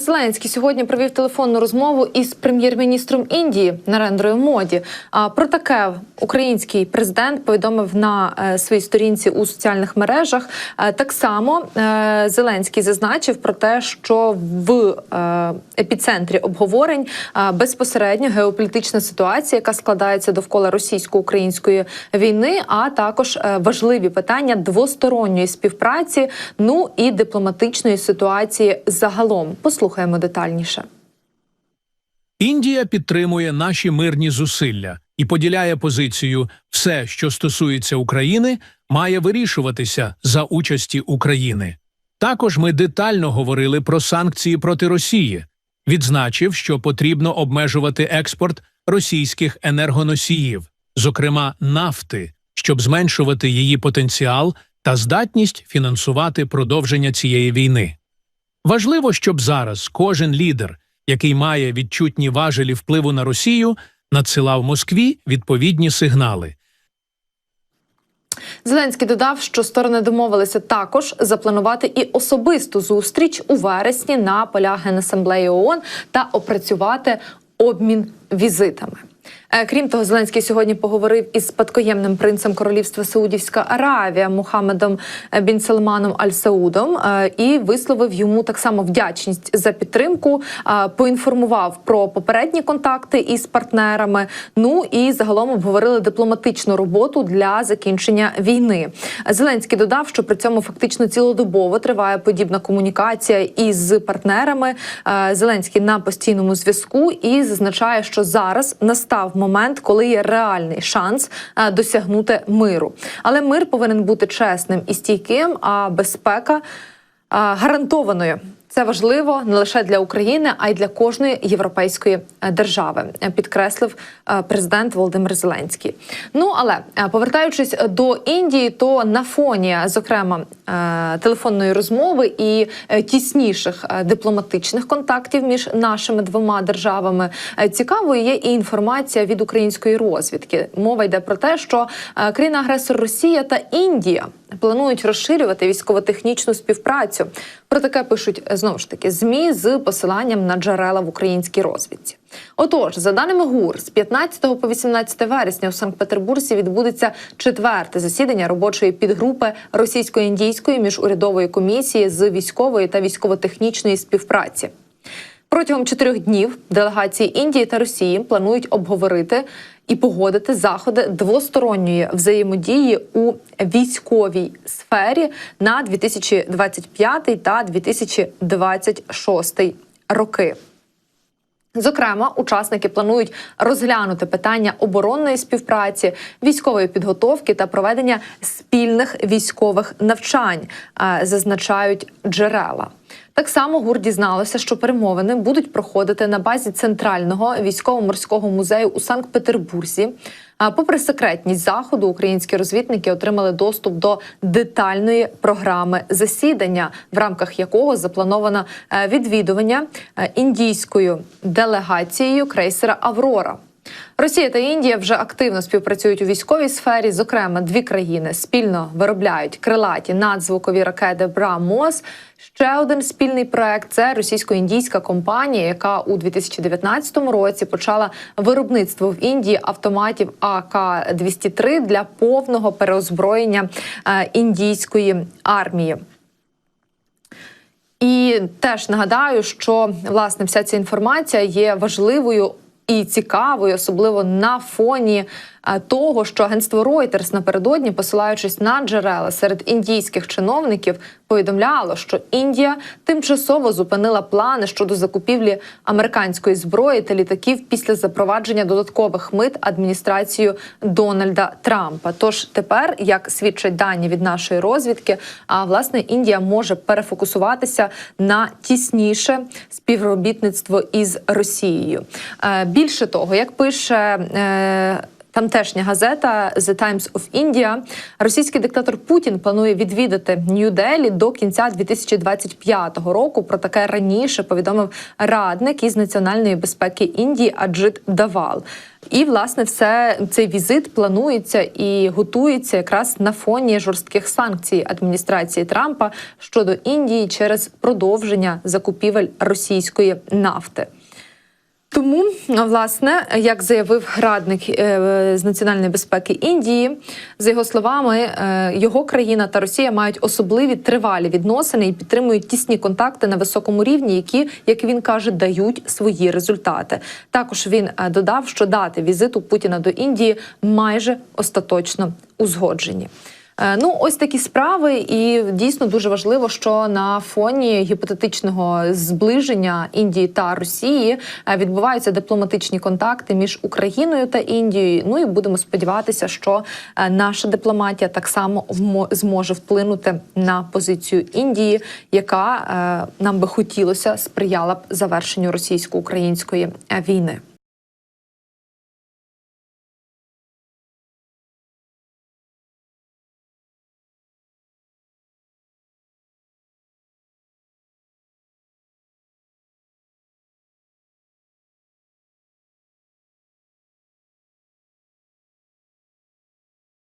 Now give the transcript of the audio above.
Зеленський сьогодні провів телефонну розмову із прем'єр-міністром Індії Нарендрою Моді. А про таке український президент повідомив на е, своїй сторінці у соціальних мережах. Е, Так само е, Зеленський зазначив про те, що в епіцентрі обговорень безпосередньо геополітична ситуація, яка складається довкола російсько-української війни, а також важливі питання двосторонньої співпраці, ну і дипломатичної ситуації загалом. Послухаємо детальніше. Індія підтримує наші мирні зусилля і поділяє позицію все, що стосується України, має вирішуватися за участі України. Також ми детально говорили про санкції проти Росії, відзначив, що потрібно обмежувати експорт російських енергоносіїв, зокрема нафти, щоб зменшувати її потенціал та здатність фінансувати продовження цієї війни. Важливо, щоб зараз кожен лідер, який має відчутні важелі впливу на Росію, надсилав Москві відповідні сигнали. Зеленський додав, що сторони домовилися також запланувати і особисту зустріч у вересні на полях Генасамблеї ООН та опрацювати обмін візитами. Е, Крім того, Зеленський сьогодні поговорив із спадкоємним принцем королівства Саудівська Аравія Мухаммедом е, Бін Салманом Аль Саудом е, і висловив йому так само вдячність за підтримку. Поінформував про попередні контакти із партнерами. Ну і загалом обговорили дипломатичну роботу для закінчення війни. Зеленський додав, що при цьому фактично цілодобово триває подібна комунікація із партнерами. Зеленський на постійному зв'язку і зазначає, що зараз настав момент, коли є реальний шанс е, досягнути миру. Але мир повинен бути чесним і стійким, а безпека е, гарантованою. Це важливо не лише для України, а й для кожної європейської е, держави, підкреслив президент Володимир Зеленський. Ну але повертаючись до Індії, то на фоні, зокрема, телефонної розмови і е, тісніших е, дипломатичних контактів між нашими двома державами, е, цікавою є і інформація від української розвідки. Мова йде про те, що е, країна-агресор Росія та Індія планують розширювати військово-технічну співпрацю. Про таке пишуть е, знову ж таки змі з посиланням на джерела в українській розвідці. Отож, за даними ГУР, з 15 по 18 вересня у Санкт-Петербурзі відбудеться четверте засідання робочої підгрупи російсько-індійської міжурядової комісії з військової та військово-технічної співпраці. Протягом чотирьох днів делегації Індії та Росії планують обговорити і погодити заходи двосторонньої взаємодії у військовій сфері на 2025 та 2026 роки. Зокрема, учасники планують розглянути питання оборонної співпраці, військової підготовки та проведення спільних військових навчань, е, зазначають джерела. Так само ГУР дізналося, що перемовини будуть проходити на базі центрального військово-морського музею у Санкт-Петербурзі. Попри секретність заходу, українські розвідники отримали доступ до детальної програми засідання, в рамках якого заплановано е, відвідування е, індійською делегацією крейсера Аврора. Росія та Індія вже активно співпрацюють у військовій сфері. Зокрема, дві країни спільно виробляють крилаті надзвукові ракети БраМОС. Ще один спільний проект це російсько-індійська компанія, яка у 2019 році почала виробництво в Індії автоматів ак 203 для повного переозброєння е, індійської армії. І теж нагадаю, що власне вся ця інформація є важливою і цікавою, особливо на фоні того, що агентство Reuters напередодні, посилаючись на джерела серед індійських чиновників, повідомляло, що Індія тимчасово зупинила плани щодо закупівлі американської зброї та літаків після запровадження додаткових мит адміністрацією Дональда Трампа. Тож тепер, як свідчать дані від нашої розвідки, а власне Індія може перефокусуватися на тісніше співробітництво із Росією. Е, Більше того, як пише е, Тамтешня газета The Times of India. Російський диктатор Путін планує відвідати Нью-Делі до кінця 2025 року. Про таке раніше повідомив радник із національної безпеки Індії Аджит Давал. І власне все цей візит планується і готується якраз на фоні жорстких санкцій адміністрації Трампа щодо Індії через продовження закупівель російської нафти. Тому, власне, як заявив радник е, з національної безпеки Індії, за його словами, е, його країна та Росія мають особливі тривалі відносини і підтримують тісні контакти на високому рівні, які, як він каже, дають свої результати. Також він е, додав, що дати візиту Путіна до Індії майже остаточно узгоджені. Е, Ну, ось такі справи, і дійсно дуже важливо, що на фоні гіпотетичного зближення Індії та Росії е, відбуваються дипломатичні контакти між Україною та Індією. Ну і будемо сподіватися, що е, наша дипломатія так само зможе вплинути на позицію Індії, яка нам би хотілося сприяла б завершенню російсько-української війни.